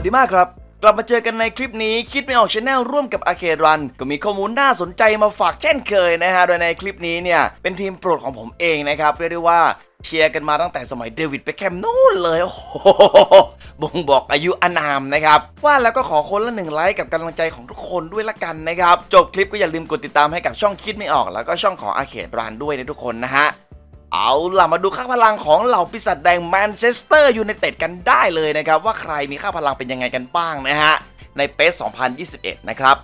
วัสดีมากครับ กลับมาเจอกันในคลิปนี้คิดไม่ออกชาแนลร่วมกับอาเครันก็มีข้อมูลน่าสนใจมาฝากเช่นเคยนะฮะ โดยในคลิปนี้เนี่ย เป็นทีมโปรดของผมเองนะครับ เรียกได้ว่าเชียร์กันมาตั้งแต่สมัยเดวิดเบคแคมนู่นเลย โอ้โหบ่งบอกอายุอนามนะครับ ว่าแล้วก็ขอคนละหนึ่งไลค์กับกำลังใจของทุกคนด้วยละกันนะครับ จบคลิปก็อย่าลืมกดติดตามให้กับช่องคิดไม่ออก แล้วก็ช่องของอาเครันด้วยนะทุกคนนะฮะ เอาล่ะมาดูค่าพลังของเหล่าปีศาจแดงแมนเชสเตอร์ยูไนเต็ดกันได้เลยนะครับ ว่าใครมีค่าพลังเป็นยังไงกันบ้างนะฮะ ในเปส2021 นะครับ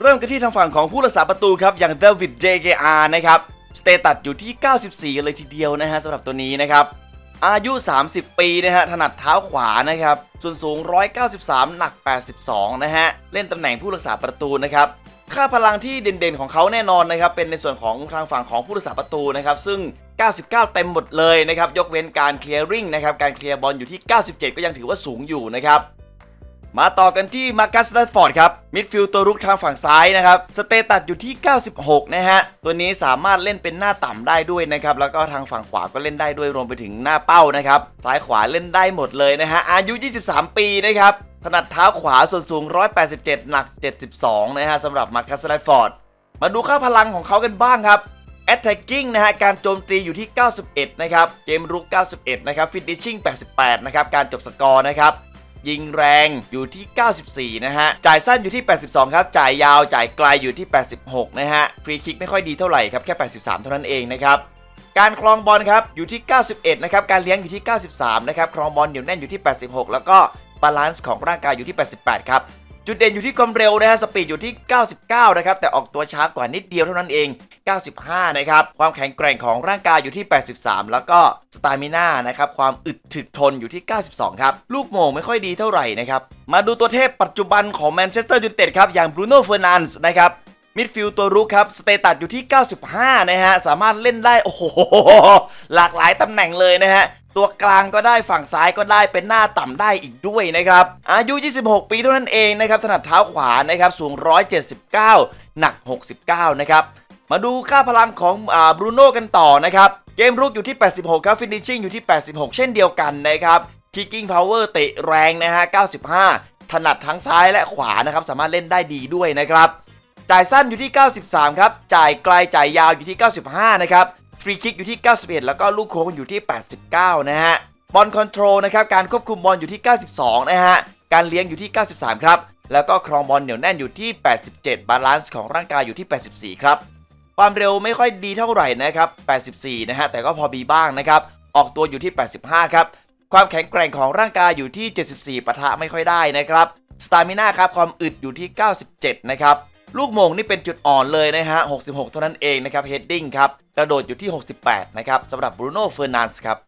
เริ่มกันที่ทางฝั่งของผู้รักษาประตูครับ อย่างเดวิด JKR นะครับ สเตตัสอยู่ที่ 94 เลยทีเดียวนะฮะสำหรับตัวนี้นะครับ อายุ 30 ปีนะฮะ ถนัดเท้าขวานะครับ ส่วนสูง 193 หนัก 82 นะฮะ เล่นตำแหน่งผู้รักษาประตูนะครับ ค่าพลังที่เด่นๆของเขาแน่นอนนะครับเป็นในส่วนของทางฝั่งของผู้รักษาประตูนะครับซึ่ง 99 เต็มหมดเลยนะครับยกเว้นการเคลียร์ริงนะครับการเคลียร์บอลอยู่ที่ 97 ก็ยังถือว่าสูงอยู่นะครับ มาต่อกันที่มาร์คัสแรดฟอร์ดครับมิดฟิลด์ตัวรุกทางฝั่งซ้ายนะครับสเตตัสอยู่ที่ 96 นะฮะ ตัวนี้สามารถเล่นเป็นหน้าต่ำได้ด้วยนะครับ แล้วก็ทางฝั่งขวาก็เล่นได้ด้วยรวมไปถึงหน้าเป้านะครับ ซ้ายขวาเล่นได้หมดเลยนะฮะ อายุ 23 ปีนะครับถนัดเท้าขวาส่วนสูง 187 หนัก 72 นะฮะสำหรับมาร์คัสแรดฟอร์ดมาดูค่าพลังของเขากันบ้างครับ attacking นะฮะการโจมตีอยู่ที่ 91 นะครับ เกมรุก 91 นะครับ finishing 88 นะครับ การจบสกอร์นะครับ ยิงแรงอยู่ที่ 94 นะฮะ จ่ายสั้นอยู่ที่ 82 ครับ จ่ายยาวจ่ายไกลอยู่ที่ 86 นะฮะ ฟรีคิกไม่ค่อยดีเท่าไหร่ครับ แค่ 83 เท่านั้นเองนะครับการคลองบอลครับอยู่ที่ 91 นะครับ การเลี้ยงอยู่ที่ 93 นะครับ คลองบอลเหนียวแน่นอยู่ที่ 86 แล้วก็บาลานซ์ของร่างกายอยู่ที่ 88 ครับ จุดเด่นอยู่ที่ความเร็วนะฮะสปีดอยู่ที่ 99 นะครับ แต่ออกตัวช้ากว่านิดเดียวเท่านั้นเอง 95 นะครับ ความแข็งแกร่งของร่างกายอยู่ที่ 83 แล้วก็สตามิน่านะครับ ความอึดถึกทนอยู่ที่ 92 ครับ ลูกโมงไม่ค่อยดีเท่าไหร่นะครับ มาดูตัวเทพปัจจุบันของแมนเชสเตอร์ยูไนเต็ดครับ อย่างบรูโน่เฟอร์นันส์นะครับมิดฟิลด์ตัวรุกครับสเตตัสอยู่ที่ 95 นะฮะ สามารถเล่นได้ โอ้โห หลากหลายตำแหน่งเลยนะฮะ ตัวกลางก็ได้ฝั่งซ้ายก็ได้เป็นหน้าต่ำได้อีกด้วยนะครับ อายุ 26 ปีเท่านั้นเองนะครับถนัดเท้าขวานะครับสูง 179 หนัก 69 นะครับ มาดูค่าพลังของอบรูโน่กันต่อนะครับ เกมรุกอยู่ที่ 86 ครับฟินิชชิ่งอยู่ที่ 86 เช่นเดียวกันนะครับคิกกิ้งพาวเวอร์เตะแรงนะฮะ 95 ถนัดทั้งซ้ายและขวานะครับสามารถเล่นได้ดีด้วยนะครับจ่ายสั้นอยู่ที่ 93 ครับ จ่ายไกลจ่ายยาวอยู่ที่ 95 นะครับ รีคิกอยู่ที่ 91 แล้วก็ลูกโค้งอยู่ที่ 89 นะฮะ บอลคอนโทรลนะครับ การควบคุมบอลอยู่ที่ 92 นะฮะ การเลี้ยงอยู่ที่ 93 ครับ แล้วก็ครองบอลเหนียวแน่นอยู่ที่ 87 บาลานซ์ของร่างกายอยู่ที่ 84 ครับ ความเร็วไม่ค่อยดีเท่าไหร่นะครับ 84 นะฮะ แต่ก็พอมีบ้างนะครับ ออกตัวอยู่ที่ 85 ครับ ความแข็งแกร่งของร่างกายอยู่ที่ 74ปะทะไม่ค่อยได้นะครับ สตามิน่าครับ ความอึดอยู่ที่ 97 นะครับ ลูกโมงนี่เป็นจุดอ่อนเลยนะฮะ 66 เท่านั้นเองนะครับ เฮดดิ้งครับ กระโดดอยู่ที่ 68 นะครับสำหรับบรูโน่เฟอร์นันส์ครับ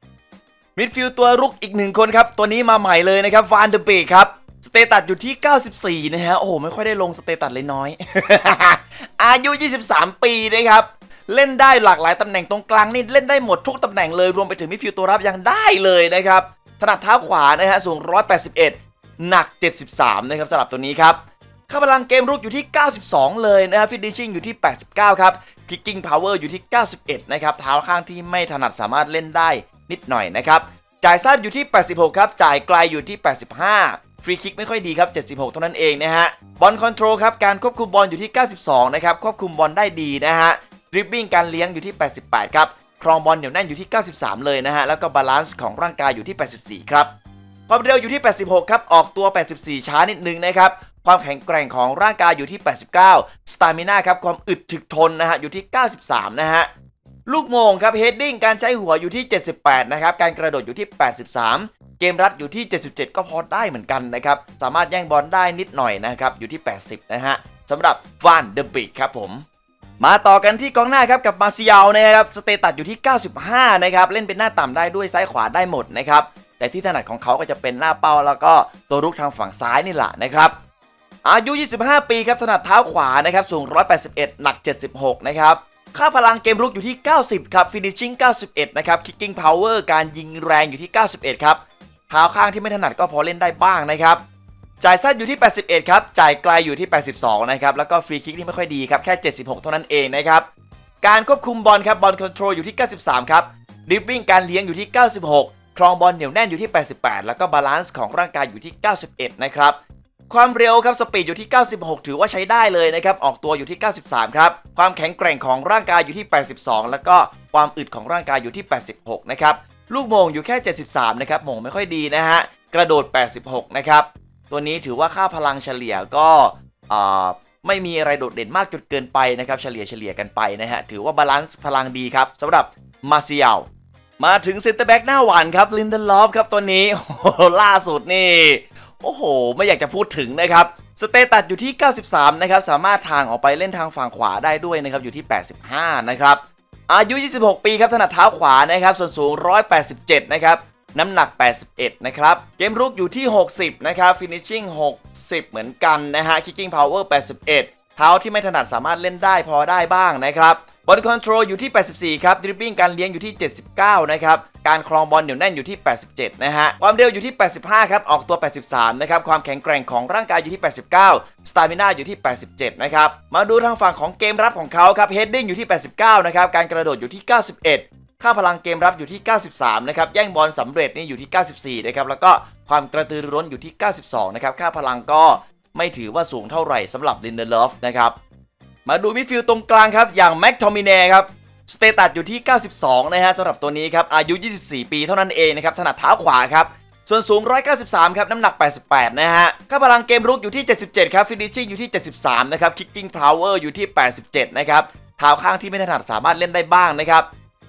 มิดฟิลด์ตัวรุกอีกหนึ่งคนครับ ตัวนี้มาใหม่เลยนะครับวานเดอร์เบกครับสเตตัสอยู่ที่ 94 นะฮะ โอ้โห ไม่ค่อยได้ลงสเตตัสเลยน้อย อายุ 23 ปีนะครับ เล่นได้หลากหลายตำแหน่งตรงกลางนี่ เล่นได้หมดทุกตำแหน่งเลยรวมไปถึงมิดฟิลด์ตัวรับยังได้เลยนะครับ ถนัดเท้าขวานะฮะ สูง 181 หนัก 73 นะครับสำหรับตัวนี้ครับค่าพลังเกมรุกอยู่ที่ 92 เลยนะครับฟินิชชิ่งอยู่ที่ 89 ครับ คิกกิ้งพาวเวอร์อยู่ที่ 91 นะครับ เท้าข้างที่ไม่ถนัดสามารถเล่นได้นิดหน่อยนะครับ จ่ายสั้นอยู่ที่ 86 ครับ จ่ายไกลอยู่ที่ 85 ฟรีคิกไม่ค่อยดีครับ 76 เท่านั้นเองนะฮะ บอลคอนโทรลครับ การควบคุมบอลอยู่ที่ 92 นะครับ ควบคุมบอลได้ดีนะฮะดริบบิ้งการเลี้ยงอยู่ที่ 88 ครับ ครองบอลเหนียวแน่นอยู่ที่ 93 เลยนะฮะ แล้วก็บาลานซ์ของร่างกายอยู่ที่ 84 ครับความเร็วอยู่ที่ 86 ครับ ออกตัว 84 ช้านิดนึงนะครับความแข็งแกร่งของร่างกายอยู่ที่ 89 สตามิน่าครับความอึดถึกทนนะฮะอยู่ที่ 93 นะฮะลูกโมงครับเฮดดิ้งการใช้หัวอยู่ที่ 78 นะครับ การกระโดดอยู่ที่ 83 เกมรับอยู่ที่ 77 ก็พอได้เหมือนกันนะครับ สามารถแย่งบอลได้นิดหน่อยนะครับ อยู่ที่ 80 นะฮะสำหรับฟานเดอะบิกครับผม มาต่อกันที่กองหน้าครับกับมาซิยาลนะครับสเตตัสอยู่ที่ 95 นะครับ เล่นเป็นหน้าต่ำได้ด้วยซ้ายขวาได้หมดนะครับ แต่ที่ถนัดของเขาก็จะเป็นหน้าเป้าแล้วก็ตัวรุกทางฝั่งซ้ายนี่แหละนะครับ อายุ 25 ปีครับถนัดเท้าขวานะครับสูง 181 หนัก 76 นะครับค่าพลังเกมรุกอยู่ที่ 90 ครับ finishing 91 นะครับ kicking power การยิงแรงอยู่ที่ 91 ครับเท้าข้างที่ไม่ถนัดก็พอเล่นได้บ้างนะครับจ่ายสั้นอยู่ที่ 81 ครับ จ่ายไกลอยู่ที่ 82 นะครับ แล้วก็ฟรีคิกนี่ไม่ค่อยดีครับ แค่ 76 เท่านั้นเองนะครับ การควบคุมบอลครับ บอลคอนโทรลอยู่ที่ 93 ครับดริบบิ้งการเลี้ยงอยู่ที่ 96 ครองบอลเหนียวแน่นอยู่ที่ 88 แล้วก็บาลานซ์ของร่างกายอยู่ที่ 91 นะครับ ความเร็วครับสปีดอยู่ที่ 96 ถือว่าใช้ได้เลยนะครับ ออกตัวอยู่ที่ 93 ครับ ความแข็งแกร่งของร่างกายอยู่ที่ 82 แล้วก็ความอึดของร่างกายอยู่ที่ 86 นะครับ ลูกโมงอยู่แค่ 73 นะครับโมงไม่ค่อยดีนะฮะ กระโดด 86 นะครับ ตัวนี้ถือว่าค่าพลังเฉลี่ยก็ไม่มีอะไรโดดเด่นมากจนเกินไปนะครับเฉลี่ยเฉลี่ยกันไปนะฮะ ถือว่าบาลานซ์พลังดีครับสำหรับมาเซียลมาถึงเซนเตอร์แบ็กหน้าหวานครับลินเดนลอฟครับตัวนี้โอ้โหล่าสุดนี่ โอ้โห ไม่อยากจะพูดถึงนะครับสเตตัสอยู่ที่ 93 นะครับ สามารถทางออกไปเล่นทางฝั่งขวาได้ด้วยนะครับ อยู่ที่ 85 นะครับ อายุ 26 ปีครับถนัดเท้าขวานะครับ ส่วนสูง 187 นะครับ น้ำหนัก 81 นะครับ เกมรุกอยู่ที่ 60 นะครับ ฟินิชชิ่ง 60 เหมือนกันนะฮะ คิกกิ้งพาวเวอร์ 81 เท้าที่ไม่ถนัดสามารถเล่นได้พอได้บ้างนะครับ บอลคอนโทรลอยู่ที่ 84 ครับดริบบิ้งการเลี้ยงอยู่ที่ 79 นะครับ การครองบอลเหนียวแน่นอยู่ที่ 87 นะฮะ ความเร็วอยู่ที่ 85 ครับ ออกตัว 83 นะครับ ความแข็งแกร่งของร่างกายอยู่ที่ 89 สตามิน่าอยู่ที่ 87 นะครับ มาดูทางฝั่งของเกมรับของเขาครับเฮดดิ้งอยู่ที่ 89 นะครับ การกระโดดอยู่ที่ 91ค่าพลังเกมรับอยู่ที่ 93 นะครับ แย่งบอลสำเร็จนี่อยู่ที่ 94 นะครับ แล้วก็ความกระตือรือร้นอยู่ที่ 92 นะครับ ค่าพลังก็ไม่ถือว่าสูงเท่าไหร่สำหรับลินเดลฟนะครับ มาดูมิดฟิลด์ตรงกลางครับ อย่างแม็กทอมิเน่ครับสเตตัสอยู่ที่ 92 นะฮะสำหรับตัวนี้ครับ อายุ 24 ปีเท่านั้นเองนะครับ ถนัดเท้าขวาครับ ส่วนสูง 193 ครับ น้ำหนัก 88 นะฮะค่าพลังเกมรุกอยู่ที่ 77 ครับฟินิชชิ่งอยู่ที่ 73 นะครับคิกกิ้งพาวเวอร์อยู่ที่ 87 นะครับเท้าข้างที่ไม่ถนัดสามารถเล่นได้บ้างนะครับ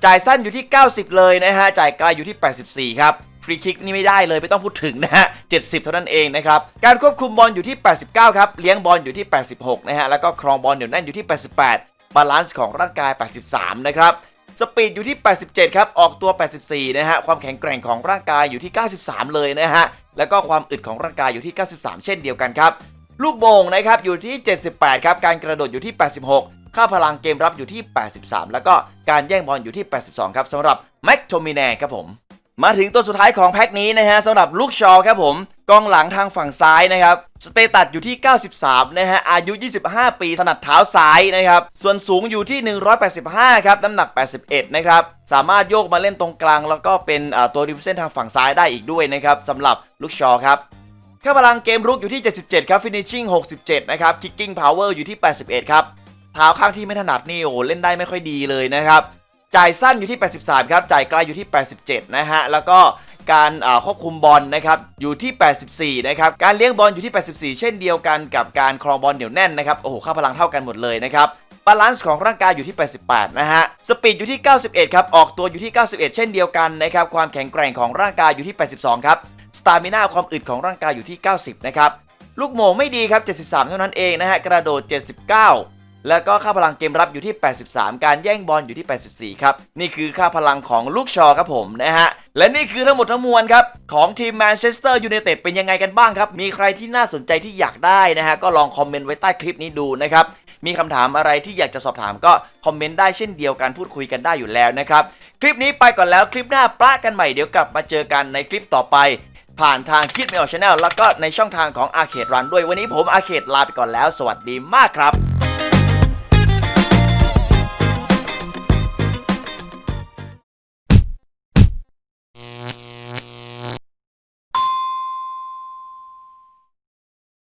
จ่ายสั้นอยู่ที่ 90 เลยนะฮะจ่ายไกลอยู่ที่ 84 ครับ ฟรีคิกนี่ไม่ได้เลยไม่ต้องพูดถึงนะฮะ 70 เท่านั้นเองนะครับ การควบคุมบอลอยู่ที่ 89 ครับ เลี้ยงบอลอยู่ที่ 86 นะฮะ แล้วก็ครองบอลเดี๋ยวแน่นอยู่ที่ 88 บาลานซ์ของร่างกาย 83 นะครับ สปีดอยู่ที่ 87 ครับ ออกตัว 84 นะฮะ ความแข็งแกร่งของร่างกายอยู่ที่ 93 เลยนะฮะ แล้วก็ความอึดของร่างกายอยู่ที่ 93 เช่นเดียวกันครับ ลูกโมงนะครับอยู่ที่ 78 ครับ การกระโดดอยู่ที่ 86ค่าพลังเกมรับอยู่ที่ 83 แล้วก็การแย่งบอลอยู่ที่ 82 ครับสำหรับแม็กโทมิแนครับผม มาถึงตัวสุดท้ายของแพ็คนี้นะฮะสำหรับลูกชอครับผมกองหลังทางฝั่งซ้ายนะครับสเตตัสอยู่ที่ 93 นะฮะ อายุ 25 ปี ถนัดเท้าซ้ายนะครับ ส่วนสูงอยู่ที่ 185 ครับ น้ำหนัก 81 นะครับ สามารถโยกมาเล่นตรงกลาง แล้วก็เป็นตัวริมเส้นทางฝั่งซ้ายได้อีกด้วยนะครับสำหรับลูกชอครับค่าพลังเกมรุกอยู่ที่ 77 ครับฟินิชชิ่ง67 นะครับคิกกิ้งพาวเวอร์อยู่ที่ 81 ครับ เท้าข้างที่ไม่ถนัดนี่โอ้เล่นได้ไม่ค่อยดีเลยนะครับ จ่ายสั้นอยู่ที่ 83 ครับ จ่ายไกลอยู่ที่ 87 นะฮะ แล้วก็การควบคุมบอลนะครับอยู่ที่ 84 นะครับ การเลี้ยงบอลอยู่ที่ 84 เช่นเดียวกันกับการครองบอลเหนียวแน่นนะครับ โอ้โห ค่าพลังเท่ากันหมดเลยนะครับบาลานซ์ของร่างกายอยู่ที่ 88 นะฮะ สปีดอยู่ที่ 91 ครับ ออกตัวอยู่ที่ 91 เช่นเดียวกันนะครับ ความแข็งแกร่งของร่างกายอยู่ที่ 82 ครับ สตามิน่าความอึดของร่างกายอยู่ที่ 90 นะครับ ลูกโมงไม่ดีครับ 73 เท่านั้นเองนะฮะ กระโดด 79 แล้วก็ค่าพลังเกมรับอยู่ที่ 83 การแย่งบอลอยู่ที่ 84 ครับ นี่คือค่าพลังของลูกชอครับผมนะฮะ และนี่คือทั้งหมดทั้งมวลครับ ของทีมแมนเชสเตอร์ยูไนเต็ดเป็นยังไงกันบ้างครับ มีใครที่น่าสนใจที่อยากได้นะฮะ ก็ลองคอมเมนต์ไว้ใต้คลิปนี้ดูนะครับ มีคำถามอะไรที่อยากจะสอบถามก็คอมเมนต์ได้เช่นเดียวกันพูดคุยกันได้อยู่แล้วนะครับ คลิปนี้ไปก่อนแล้วคลิปหน้าปะกันใหม่เดี๋ยวกลับมาเจอกันในคลิปต่อไป ผ่านทางคิดไม่ออกชาแนลแล้วก็ในช่องทางของอาเคดรันด้วยวันนี้ผมอาเคดลาไปก่อนแล้ว สวัสดีมากครับ